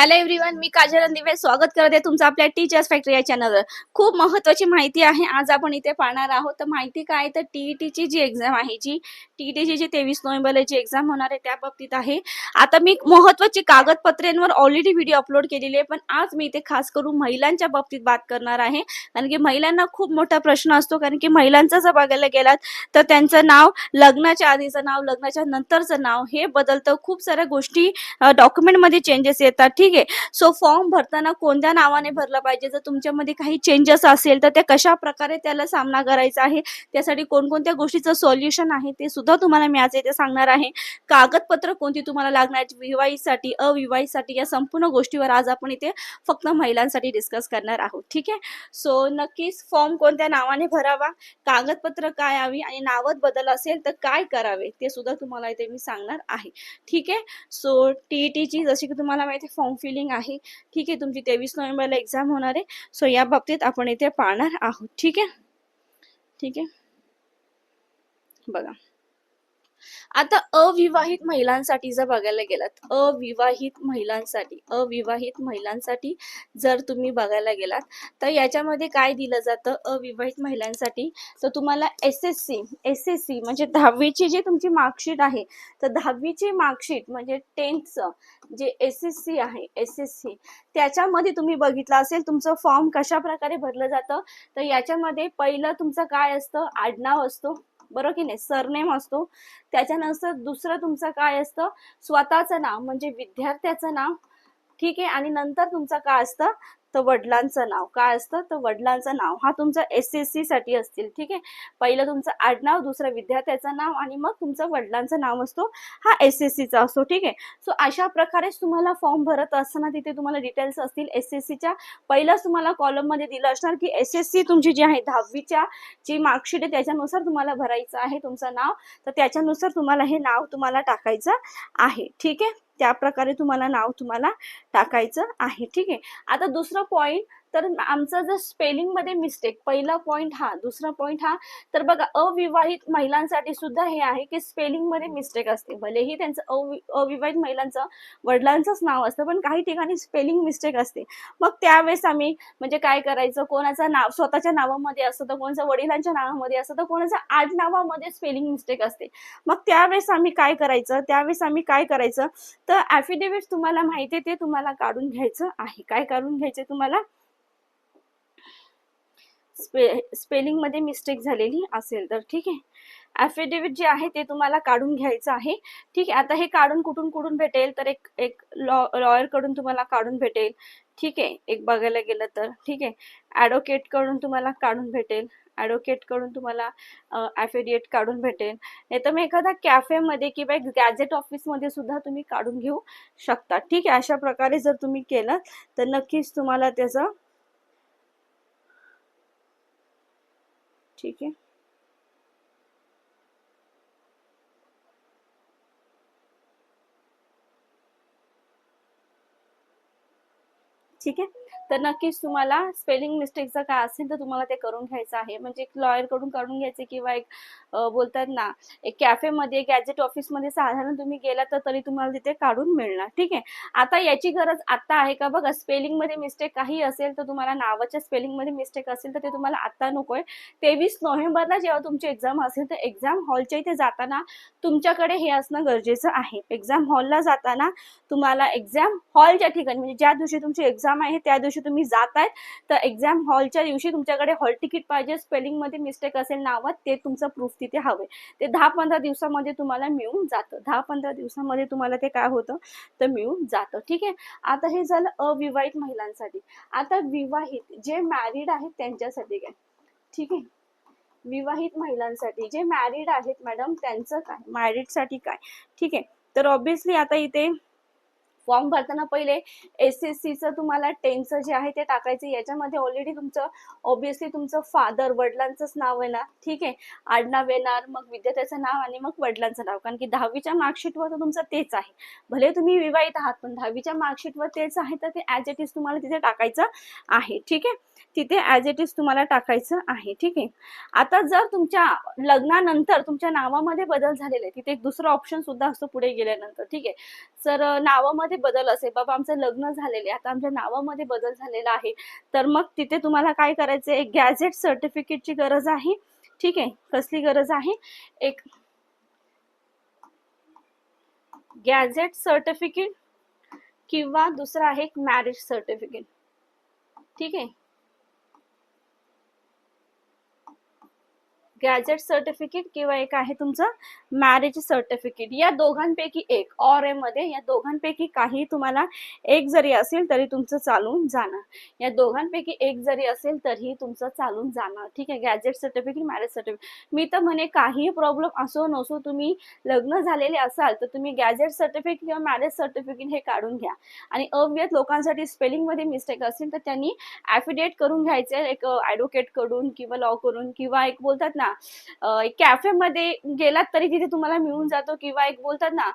Hello everyone मी काजल दिवे स्वागत करते तुमचं आपल्या टीचर्स फॅक्टरी या चॅनलवर खूप महत्वाची माहिती आहे. आज आपण इथे पाहणार आहोत. तर माहिती काय तर टीईटीची जी एक्झाम आहे जी टीईटीची जी तेवीस नोव्हेंबरला जी एक्झाम होणार आहे त्या बाबतीत आहे. आता मी महत्वाची कागदपत्रांवर ऑलरेडी व्हिडिओ अपलोड केलेली आहे. पण आज मी इथे खास करून महिलांच्या बाबतीत बात करणार आहे. कारण की महिलांना खूप मोठा प्रश्न असतो. कारण की महिलांचा जर बघायला गेलात तर त्यांचं नाव लग्नाच्या आधीचं नाव लग्नाच्या नंतरचं नाव हे बदलतं. खूप साऱ्या गोष्टी डॉक्युमेंटमध्ये चेंजेस येतात. ठीक ठीक आहे. सो फॉर्म भरताना कोणत्या नावाने भरला पाहिजे? जर तुमच्यामध्ये काही चेंजेस असेल तर त्या कशा प्रकारे त्याला सामना करायचा आहे? त्यासाठी कोणकोणत्या गोष्टीचं सॉल्युशन आहे ते सुद्धा तुम्हाला मी आज इथे सांगणार आहे. कागदपत्र कोणती तुम्हाला लागणार विवाहितसाठी अविवाहितसाठी या संपूर्ण गोष्टीवर आज आपण इथे फक्त महिलांसाठी डिस्कस करणार आहोत. ठीक आहे? सो नक्कीच फॉर्म कोणत्या नावाने भरावा? कागदपत्र काय हवी आणि नावात बदल असेल तर काय करावे? ते सुद्धा तुम्हाला इथे मी सांगणार आहे. ठीक आहे? सो टीईटीची जशी की तुम्हाला माहिती फॉर्म फिलिंग आहे. ठीक आहे तुमची तेवीस नोव्हेंबरला एक्झाम होणार आहे. सो या बाबतीत आपण इथे पाहणार आहोत. ठीक आहे? ठीक आहे? बघा. आता अविवाहित महिलांसाठी जर बघायला गेलात अविवाहित महिलांसाठी अविवाहित महिलांसाठी जर तुम्ही बघायला गेलात तर याच्यामध्ये काय दिलं जातं? अविवाहित महिलांसाठी तर तुम्हाला S S C S S C म्हणजे दहावीची जी तुमची मार्कशीट आहे तर दहावीची मार्कशीट म्हणजे टेन्थचं जे एस एस सी आहे एस एस सी त्याच्यामध्ये तुम्ही बघितलं असेल तुमचं फॉर्म कशा प्रकारे भरलं जातं? तर याच्यामध्ये पहिलं तुमचं काय असतं? आडनाव असतो. बरं की नाही? सरनेम असतो. त्याच्यानंतर दुसरं तुमचं काय असतं? स्वतःचं नाव म्हणजे विद्यार्थ्याचं नाव. ठीक आहे? आणि नंतर तुमचं काय असतं? तर वडिलांचं नाव. काय असतं? तर वडिलांचं नाव. हा तुमचा एस एस सी साठी असतील. ठीक आहे? पहिलं तुमचं आडनाव दुसरं विद्यार्थ्याचं नाव आणि मग तुमचं वडिलांचं नाव असतो. हा एस एस सीचा असतो. ठीक आहे? सो अशा प्रकारेच तुम्हाला फॉर्म भरत असताना तिथे तुम्हाला डिटेल्स असतील. एस एस सीच्या पहिलाच तुम्हाला कॉलममध्ये दिलं असणार की एस एस सी तुमची जी आहे दहावीच्या जी मार्कशीट आहे त्याच्यानुसार तुम्हाला भरायचं आहे तुमचं नाव. तर त्याच्यानुसार तुम्हाला हे नाव तुम्हाला टाकायचं आहे. ठीक आहे? त्या प्रकारे तुम्हाला नाव तुम्हाला टाकायचं आहे. ठीक आहे. आता दुसरं पॉईंट तर आमचं जर स्पेलिंगमध्ये मिस्टेक पहिला पॉइंट हा दुसरा पॉइंट हा तर बघा अविवाहित महिलांसाठी सुद्धा हे आहे की स्पेलिंगमध्ये मिस्टेक असते. भलेही त्यांचं अवि अविवाहित महिलांचं वडिलांचंच नाव असतं पण काही ठिकाणी स्पेलिंग मिस्टेक असते. मग त्यावेळेस आम्ही म्हणजे काय करायचं? कोणाचं नाव स्वतःच्या नावामध्ये असतं तर कोणाचं वडिलांच्या नावामध्ये असतं तर कोणाचं आडनावामध्ये स्पेलिंग मिस्टेक असते. मग त्यावेळेस आम्ही काय करायचं? त्यावेळेस आम्ही काय करायचं? तर ॲफिडेव्हिट तुम्हाला माहिती आहे ते तुम्हाला काढून घ्यायचं आहे. काय काढून घ्यायचं तुम्हाला? स्पे स्पेलिंगमध्ये मिस्टेक झालेली असेल तर ठीक आहे. ॲफिडेविट जे आहे ते तुम्हाला काढून घ्यायचं आहे. ठीक आहे आता हे काढून कुठून कुठून भेटेल तर एक एक लॉ लॉयरकडून तुम्हाला काढून भेटेल. ठीक आहे एक बघायला गेलं तर. ठीक आहे ॲडव्होकेटकडून तुम्हाला काढून भेटेल. ॲडव्होकेटकडून तुम्हाला ॲफिडिएट काढून भेटेल. नाही तर मग एखादा कॅफेमध्ये किंवा एक गॅजेट ऑफिसमध्ये सुद्धा तुम्ही काढून घेऊ शकता. ठीक आहे अशा प्रकारे जर तुम्ही केलं तर नक्कीच तुम्हाला त्याचं ठीक आहे. ठीक आहे. तर नक्कीच तुम्हाला स्पेलिंग मिस्टेकचं काय असेल तर तुम्हाला ते करून घ्यायचं आहे. म्हणजे एक लॉयरकडून काढून घ्यायचे किंवा एक बोलतात ना एक कॅफेमध्ये गॅजेट ऑफिसमध्ये साधारण तुम्ही गेला तर तरी तुम्हाला तिथे काढून मिळणार. ठीक आहे? आता याची गरज आता आहे का? बघा स्पेलिंगमध्ये मिस्टेक काही असेल तर तुम्हाला नावाच्या स्पेलिंगमध्ये मिस्टेक असेल तर ते तुम्हाला आत्ता नको आहे. तेवीस नोव्हेंबरला जेव्हा तुमची एक्झाम असेल तर एक्झाम हॉलच्या इथे जाताना तुमच्याकडे हे असणं गरजेचं आहे. एक्झाम हॉलला जाताना तुम्हाला एक्झाम हॉलच्या ठिकाणी म्हणजे ज्या दिवशी तुमची एक्झाम आहे त्या दिवशी तुम्ही जात आहेत तर एक्झाम हॉलच्या दिवशी तुमच्याकडे हॉल तिकीट पाहिजे स्पेलिंगमध्ये मिस्टेक असेल नावात ते तुमचं प्रूफ तिथे हवे ते दहा पंधरा दिवसामध्ये तुम्हाला मिळून जातं. दहा पंधरा दिवसामध्ये तुम्हाला ते काय होतं? तर मिळून जातं. ठीक आहे? आता हे झालं अविवाहित महिलांसाठी. आता विवाहित जे मॅरिड आहेत त्यांच्यासाठी काय? ठीक आहे? विवाहित महिलांसाठी जे मॅरिड आहेत मॅडम त्यांचं काय? मॅरिडसाठी काय? ठीक आहे? तर ऑब्विसली आता इथे फॉर्म भरताना पहिले एस एस सीचं तुम्हाला टेनचं जे आहे ते टाकायचं. याच्यामध्ये ऑलरेडी तुमचं ऑब्विसली तुमचं फादर वडिलांचंच नाव येणार ठीक आहे? आडनाव येणार मग विद्यार्थ्याचं नाव आणि मग वडिलांचं नाव. कारण की दहावीच्या मार्कशीटवर तर तुमचं तेच आहे. भले तुम्ही विवाहित आहात पण दहावीच्या मार्कशीटवर तेच आहे तर ते ॲज इट इज तुम्हाला तिथे टाकायचं आहे. ठीक आहे? तिथे ॲज इट इज तुम्हाला टाकायचं आहे ठीक आहे? आता जर तुमच्या लग्नानंतर तुमच्या नावामध्ये बदल झालेले आहे तिथे एक दुसरा ऑप्शन सुद्धा असतो पुढे गेल्यानंतर ठीक आहे? तर नावामध्ये बदल असेल बाबा आमचं लग्न झालेले आता आमच्या नावामध्ये बदल झालेला आहे तर मग तिथे तुम्हाला काय करायचं आहे गॅझेट सर्टिफिकेटची गरज आहे ठीक आहे? कसली गरज आहे? एक गॅझेट सर्टिफिकेट किंवा दुसरं आहे एक मॅरेज सर्टिफिकेट ठीक आहे? गॅजेट सर्टिफिकेट किंवा एक आहे तुमचं मॅरेज सर्टिफिकेट या दोघांपैकी एक ऑर ए मध्ये या दोघांपैकी काही तुम्हाला एक जरी असेल तरी तुमचं चालून जाणार. या दोघांपैकी एक जरी असेल तरीही तुमचं चालून जाणार. ठीक आहे? गॅजेट सर्टिफिकेट मॅरेज सर्टिफिकेट मी तर म्हणे काहीही प्रॉब्लेम असो नसो तुम्ही लग्न झालेले असाल तर तुम्ही ग्रॅज्युएट सर्टिफिकेट किंवा मॅरेज सर्टिफिकेट हे काढून घ्या. आणि अव्यत लोकांसाठी स्पेलिंगमध्ये मिस्टेक असेल तर त्यांनी ॲफिडेट करून घ्यायचे एक ॲडव्होकेटकडून किंवा लॉ करून किंवा एक बोलतात ना कॅफे मध्ये गेलात तरी तिथे तुम्हाला मिळून जातो किंवा एक बोलतात ना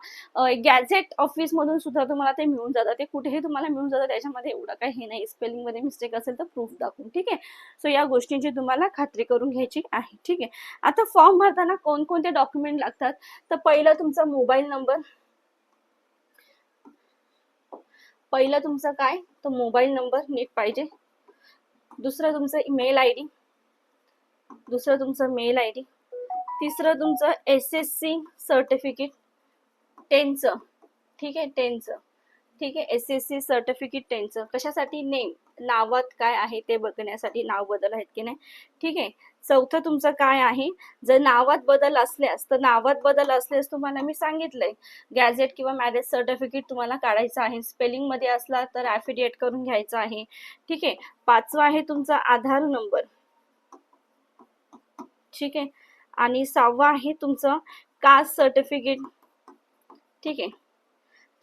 गॅझेट ऑफिस मधून सुद्धा तुम्हाला ते मिळून जातं. ते कुठेही तुम्हाला मिळून जातं. त्याच्यामध्ये एवढं काही हे नाही. स्पेलिंगमध्ये मिस्टेक असेल तर प्रूफ दाखवून ठीक आहे? सो या गोष्टींची तुम्हाला खात्री करून घ्यायची आहे ठीक आहे? आता फॉर्म भरताना कोणकोणते डॉक्युमेंट लागतात? तर पहिलं तुमचा मोबाईल नंबर पहिलं तुमचं काय? तर मोबाईल नंबर नीट पाहिजे. दुसरं तुमचं ईमेल आय डी दुसरं तुमचं मेल आय डी तिसरं तुमचं एस एस सी सर्टिफिकेट टेनचं ठीक आहे टेनचं ठीक आहे एस एस सी सर्टिफिकेट टेनचं कशासाठी? नेम नावात काय आहे ते बघण्यासाठी नाव बदल आहेत की नाही? ठीक आहे चौथं तुमचं काय आहे? जर नावात बदल असल्यास तर नावात बदल असल्यास तुम्हाला मी सांगितलंय. गॅझेट किंवा मॅरेज सर्टिफिकेट तुम्हाला काढायचं आहे. स्पेलिंगमध्ये असला तर ॲफिडेट करून घ्यायचं आहे. ठीक आहे पाचवं आहे तुमचा आधार नंबर ठीक आहे? आणि सहावं आहे तुमचं कास्ट सर्टिफिकेट ठीक आहे?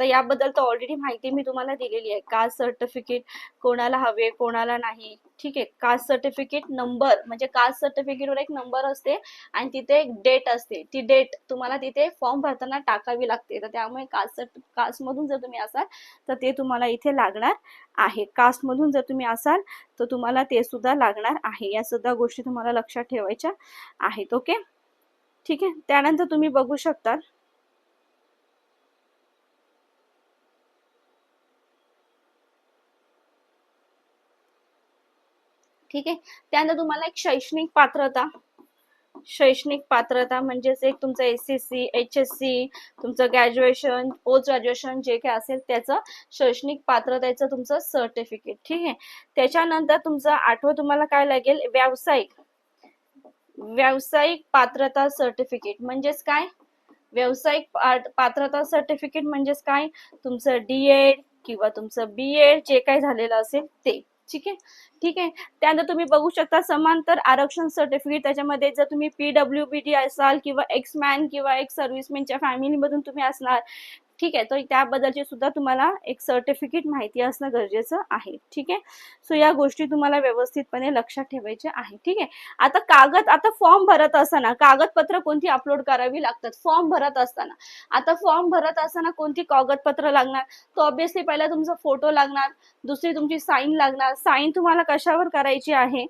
तर याबद्दल तर ऑलरेडी माहिती मी तुम्हाला दिलेली आहे. कास्ट सर्टिफिकेट कोणाला हवे कोणाला नाही. ठीक आहे कास्ट सर्टिफिकेट नंबर म्हणजे कास्ट सर्टिफिकेटवर एक नंबर असते आणि तिथे एक डेट असते. ती डेट तुम्हाला तिथे फॉर्म भरताना टाकावी लागते. तर त्यामुळे कास्ट कास्टमधून जर तुम्ही असाल तर ते तुम्हाला इथे लागणार आहे. कास्टमधून जर तुम्ही असाल तर तुम्हाला ते सुद्धा लागणार आहे. या सुद्धा गोष्टी तुम्हाला लक्षात ठेवायच्या आहेत ओके ठीक आहे? त्यानंतर तुम्ही बघू शकता ठीक आहे? त्यानंतर तुम्हाला एक शैक्षणिक पात्रता. शैक्षणिक पात्रता म्हणजेच एक तुमचं S S C H S C तुमचं ग्रॅज्युएशन पोस्ट ग्रॅज्युएशन जे काही असेल त्याचं शैक्षणिक पात्रतेचं तुमचं सर्टिफिकेट ठीक आहे? त्याच्यानंतर तुमचं आठवं तुम्हाला काय लागेल? व्यावसायिक. व्यावसायिक पात्रता सर्टिफिकेट म्हणजेच काय? व्यावसायिक पात्रता सर्टिफिकेट म्हणजेच काय? तुमचं डी एड किंवा तुमचं बी एड जे काही झालेलं असेल ते. ठीक आहे? ठीक आहे. त्यानंतर तुम्ही बघू शकता समांतर आरक्षण सर्टिफिकेट त्याच्यामध्ये जर तुम्ही पी डब्ल्यू बी डी असाल किंवा एक्स मॅन किंवा एक्स सर्व्हिसमॅनच्या फॅमिलीमधून तुम्ही असणार ठीक आहे. तर त्याबद्दलची सुद्धा तुम्हाला एक सर्टिफिकेट माहिती असणं गरजेचं आहे. ठीक आहे? सो या गोष्टी तुम्हाला व्यवस्थितपणे लक्षात ठेवायच्या आहे ठीक आहे? आता कागद आता फॉर्म भरत असताना कागदपत्र कोणती अपलोड करावी लागतात? फॉर्म भरत असताना. आता फॉर्म भरत असताना कोणती कागदपत्र लागणार? तो ऑब्विसली पहिला तुमचा फोटो लागणार. दुसरी तुमची साईन लागणार. साईन तुम्हाला कशावर करायची आहे?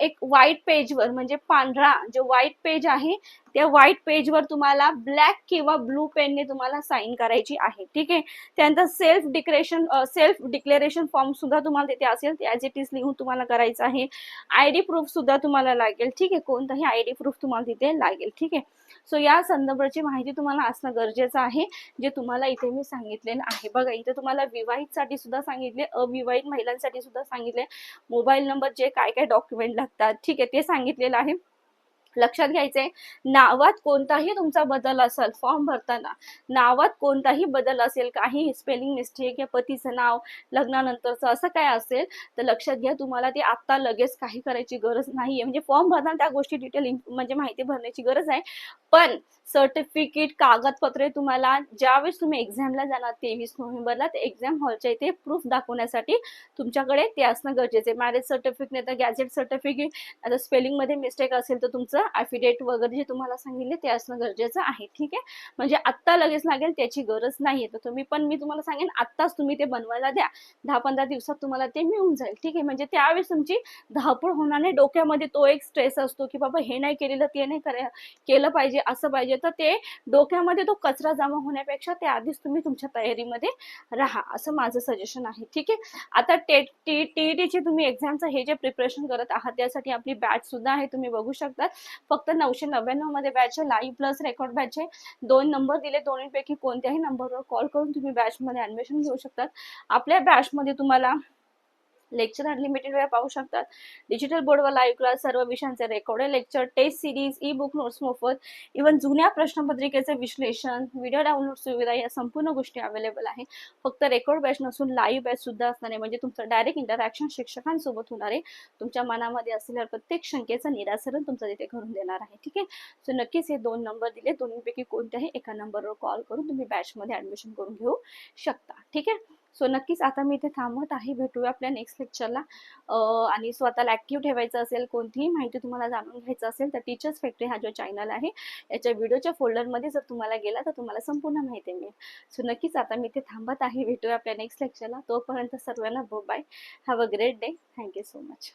एक व्हाईट पेजवर म्हणजे पांढरा जो व्हाईट पेज आहे त्या व्हाईट पेजवर तुम्हाला ब्लॅक किंवा ब्लू पेनने तुम्हाला साईन करायची आहे. ठीक आहे? त्यानंतर self declaration self declaration form सुद्धा तुम्हाला तिथे असेल. ते ॲज इट इज लिहून तुम्हाला करायचं आहे. आय डी प्रूफ सुद्धा तुम्हाला लागेल. ठीक आहे? कोणताही आय डी प्रूफ तुम्हाला तिथे लागेल. ठीक आहे? सो या संदर्भाची माहिती तुम्हाला असणं गरजेचं आहे. जे तुम्हाला इथे मी सांगितलेलं आहे. बघा इथे तुम्हाला विवाहितसाठी सुद्धा सांगितले अविवाहित महिलांसाठी सुद्धा सांगितले. मोबाईल नंबर जे काय काय डॉक्युमेंट लागतात ठीक आहे ते सांगितलेलं आहे. लक्षात घ्यायचंय नावात कोणताही तुमचा बदल असेल फॉर्म भरताना नावात कोणताही बदल असेल काही स्पेलिंग मिस्टेक या पतीचं नाव लग्नानंतरचं असं काय असेल तर लक्षात घ्या तुम्हाला ते आत्ता लगेच काही करायची गरज नाहीये. म्हणजे फॉर्म भरताना त्या गोष्टी डिटेल म्हणजे माहिती भरण्याची गरज आहे. पण सर्टिफिकेट कागदपत्रे तुम्हाला ज्यावेळेस तुम्ही एक्झामला जाणार तेवीस नोव्हेंबरला ते एक्झाम हॉलच्या इथे प्रूफ दाखवण्यासाठी तुमच्याकडे ते असणं गरजेचं आहे. मॅरेज सर्टिफिकेट नाही तर गॅजेट सर्टिफिकेट आता स्पेलिंगमध्ये मिस्टेक असेल तर तुमचं ॲफिडेट वगैरे जे तुम्हाला सांगितले ते असणं गरजेचं आहे. ठीक आहे? म्हणजे आत्ता लगेच लागेल त्याची गरज नाही आहे तर तुम्ही पण मी तुम्हाला सांगेन आत्ताच तुम्ही ते बनवायला द्या. दहा पंधरा दिवसात तुम्हाला ते मिळून जाईल. ठीक आहे? म्हणजे त्यावेळेस तुमची धावपळ होणार नाही. डोक्यामध्ये तो एक स्ट्रेस असतो की बाबा हे नाही केलेलं ते नाही करे केलं पाहिजे. असं पाहिजे. तर ते डोक्यामध्ये तो कचरा जमा होण्यापेक्षा ते आधीच तुम्ही तुमच्या तयारीमध्ये राहा असं माझं सजेशन आहे. ठीक आहे? आता टेट टी टी टीची तुम्ही एक्झामचं हे जे प्रिपरेशन करत आहात त्यासाठी आपली बॅच सुद्धा आहे तुम्ही बघू शकता फक्त नऊशे नव्याण्णवमध्ये बॅच आहे लाईव्ह प्लस रेकॉर्ड बॅच आहे. दोन नंबर दिले दोन्हीपैकी कोणत्याही नंबरवर कॉल करून तुम्ही बॅचमध्ये ॲडमिशन घेऊ शकतात. आपल्या बॅचमध्ये तुम्हाला लेक्चर अनलिमिटेड वेळा पाहू शकतात. डिजिटल बोर्डवर लाईव्ह क्लास सर्व विषयांचे record lecture test series e book notes मोफत. इव्हन जुन्या प्रश्नपत्रिकेचे विश्लेषण व्हिडिओ डाउनलोड सुविधा या संपूर्ण गोष्टी अवेलेबल आहे. फक्त रेकॉर्ड बॅच नसून लाईव्ह बॅच सुद्धा असणार आहे. म्हणजे तुमचं डायरेक्ट इंटरॅक्शन शिक्षकांसोबत होणार आहे. तुमच्या मनामध्ये असलेल्या प्रत्येक शंकेचं निरासरण तुमचं तिथे करून देणार आहे. ठीक आहे? सो नक्कीच हे दोन नंबर दिले दोन्हीपैकी कोणत्याही एका नंबरवर कॉल करून तुम्ही बॅचमध्ये ॲडमिशन करून घेऊ शकता. ठीक आहे? सो नक्कीच आता मी इथे थांबत आहे. भेटूया आपल्या नेक्स्ट लेक्चरला आणि स्वतःला ॲक्टिव्ह ठेवायचं असेल कोणतीही माहिती तुम्हाला जाणून घ्यायचं असेल तर टीचर्स फॅक्टरी हा जो चॅनल आहे याच्या व्हिडिओच्या फोल्डरमध्ये जर तुम्हाला गेला तर तुम्हाला संपूर्ण माहिती मिळेल. सो नक्कीच आता मी इथे थांबत आहे. भेटूया आपल्या नेक्स्ट लेक्चरला तोपर्यंत सर्वांना बो bye have a great day thank you so much